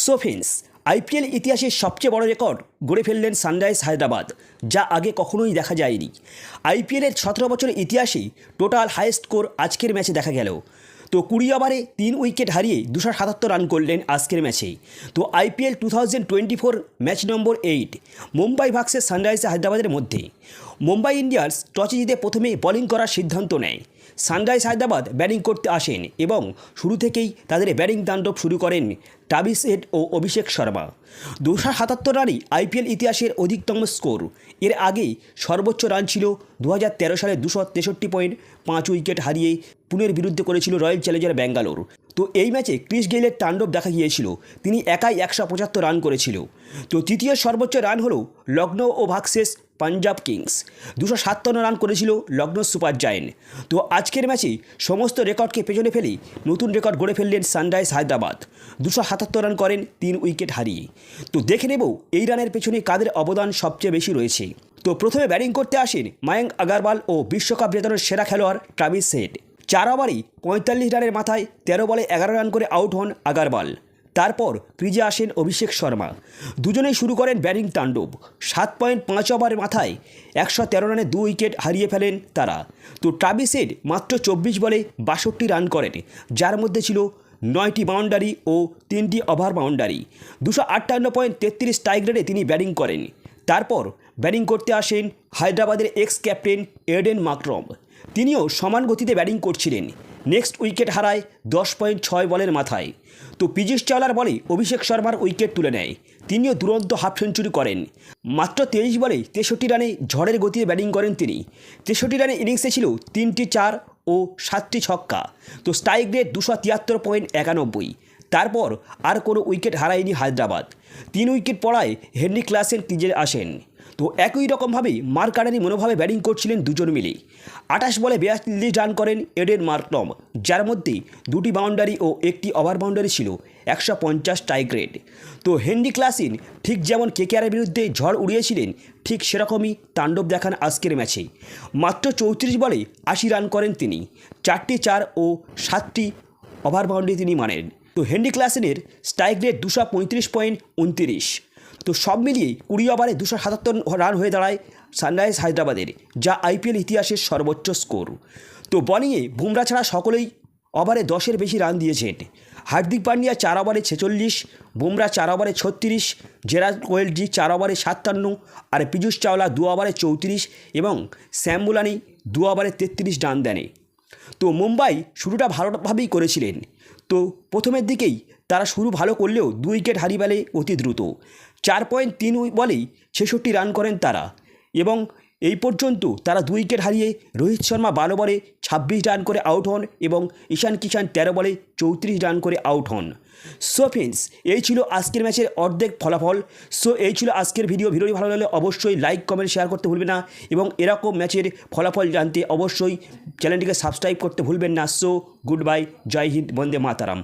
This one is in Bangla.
সোফিন্স, আইপিএল ইতিহাসের সবচেয়ে বড় রেকর্ড গড়ে ফেললেন সানরাইজ হায়দ্রাবাদ, যা আগে কখনোই দেখা যায়নি। আইপিএলের সতেরো বছরের ইতিহাসেই টোটাল হাইয়েস্ট স্কোর আজকের ম্যাচে দেখা গেল। তো কুড়ি ওভারে তিন উইকেট হারিয়ে দুশো সাতাত্তর রান করলেন আজকের ম্যাচে। তো IPL two thousand twenty four match number eight, Mumbai versus sunrise হায়দ্রাবাদের মধ্যে। মুম্বাই ইন্ডিয়ান্স টসে জিতে প্রথমে বোলিং করার সিদ্ধান্ত নেয়। সানরাইজ হায়দ্রাবাদ ব্যাটিং করতে আসেন এবং শুরু থেকেই তাদের ব্যাটিং তাণ্ডব শুরু করেন টাবিস হেড ও অভিষেক শর্মা। দুশো সাতাত্তর রানই আইপিএল ইতিহাসের অধিকতম স্কোর। এর আগে সর্বোচ্চ রান ছিল দু সালে দুশো তেষট্টি পয়েন্ট পাঁচ উইকেট হারিয়ে পুনের বিরুদ্ধে করেছিল রয়্যাল চ্যালেঞ্জার ব্যাঙ্গালোর। তো এই ম্যাচে ক্রিস গেইলের তাণ্ডব দেখা গিয়েছিল। তিনি একাই একশো পঁচাত্তর রান করেছিল। তো তৃতীয় সর্বোচ্চ রান হলো লখনৌ ও ভাক্সেস পাঞ্জাব কিংস। দুশো সাতান্ন রান করেছিল লখনৌ সুপার জায়েন্ট। তো আজকের ম্যাচে সমস্ত রেকর্ডকে পেছনে ফেলে নতুন রেকর্ড গড়ে ফেললেন সানরাইজ হায়দ্রাবাদ। দুশো সাতাত্তর রান করেন, তিন উইকেট হারিয়ে। তো দেখে নেব এই রানের পেছনে কাদের অবদান সবচেয়ে বেশি রয়েছে। তো প্রথমে ব্যাটিং করতে আসেন মায়াঙ্ক আগারওয়াল ও বিশ্বকাপ জেতানোর সেরা খেলোয়াড় ট্রাভিস হেড চার ওভারই পঁয়তাল্লিশ রানের মাথায় তেরো বলে এগারো রান করে আউট হন আগারওয়াল। তারপর ক্রিজে আসেন অভিষেক শর্মা। দুজনেই শুরু করেন ব্যাটিং তাণ্ডব। সাত পয়েন্ট পাঁচ ওভারের মাথায় একশো তেরো রানে দু উইকেট হারিয়ে ফেলেন তারা। তো ট্রাভিসেড মাত্র চব্বিশ বলে বাষট্টি রান করেন, যার মধ্যে ছিল নয়টি বাউন্ডারি ও তিনটি ওভার বাউন্ডারি। দুশো আটান্ন পয়েন্ট তেত্রিশ স্ট্রাইক রেটে তিনি ব্যাটিং করেন। তারপর ব্যাটিং করতে আসেন হায়দ্রাবাদের এক্স ক্যাপ্টেন এডেন মাকরম। তিনিও সমান গতিতে ব্যাটিং করছিলেন। নেক্সট উইকেট হারায় দশ পয়েন্ট ছয় বলের মাথায়। তো পীযুষ চাওলার বলে অভিষেক শর্মার উইকেট তুলে নেয়। তিনিও দুরন্ত হাফ সেঞ্চুরি করেন। মাত্র তেইশ বলে তেষট্টি রানে ঝড়ের গতিতে ব্যাটিং করেন তিনি। তেষট্টি রানে ইনিংসে ছিল তিনটি চার ও সাতটি ছক্কা। তো স্ট্রাইক রেট দুশো তিয়াত্তর পয়েন্ট একানব্বই। তারপর আর কোনো উইকেট হারায়নি হায়দ্রাবাদ। তিন উইকেট পড়ায় হেনরি ক্লাসেন ক্রিজে আসেন। তো একই রকমভাবেই মার্কারানি মনোভাবে ব্যাটিং করছিলেন দুজন মিলে আঠাশ বলে বিয়াল্লিশ রান করেন এডেন মার্কটম যার মধ্যে দুটি বাউন্ডারি ও একটি ওভার বাউন্ডারি ছিল একশো পঞ্চাশ টাইক রেট তো হেনরি ক্লাসিন ঠিক যেমন কেকেআরের বিরুদ্ধে ঝড় উড়িয়েছিলেন, ঠিক সেরকমই তাণ্ডব দেখান আজকের ম্যাচে মাত্র চৌত্রিশ বলে আশি রান করেন তিনি, চারটি চার ও সাতটি ওভার বাউন্ডারি তিনি মানেন। তো হেনরি ক্লাসিনের স্ট্রাইক রেট দুশো পঁয়ত্রিশ পয়েন্ট উনত্রিশ। তো সব মিলিয়ে কুড়ি ওভারে দুশো সাতাত্তর রান হয়ে দাঁড়ায় সানরাইজ হায়দ্রাবাদের, যা আইপিএল ইতিহাসের সর্বোচ্চ স্কোর। তো বলিংয়ে বুমরা ছাড়া সকলেই ওভারে দশের বেশি রান দিয়েছেন। হার্দিক পান্ডিয়া চার ওভারে ছেচল্লিশ, বুমরা চার ওভারে ছত্রিশ জেরাজ কোয়েলজি চার ওভারে সাতান্ন, আর পীযুষ চাওলা দু ওভারে চৌত্রিশ এবং শ্যাম্বুলানি দু ওভারে তেত্রিশ রান দেন। তো মুম্বাই শুরুটা ভালোভাবেই করেছিলেন। তো প্রথমের দিকেই তারা শুরু ভালো করলেও দু উইকেট হারিয়ে ফেলে অতি দ্রুত। চার পয়েন্ট তিন বলেই ছেষট্টি রান করেন তারা। এবং এই পর্যন্ত তারা দুই উইকেট হারিয়ে রোহিত শর্মা বারো বলে ছাব্বিশ রান করে আউট হন এবং ঈশান কিষান তেরো বলে চৌত্রিশ রান করে আউট হন। সো ফ্রেন্ডস, এই ছিল আজকের ম্যাচের অর্ধেক ফলাফল। সো এই ছিল আজকের ভিডিও। ভিডিওটি ভালো লাগলে অবশ্যই লাইক, কমেন্ট, শেয়ার করতে ভুলবেন না এবং এরকম ম্যাচের ফলাফল জানতে অবশ্যই চ্যানেলটিকে সাবস্ক্রাইব করতে ভুলবেন না। সো গুড বাই, জয় হিন্দ, বন্দে মাতারাম।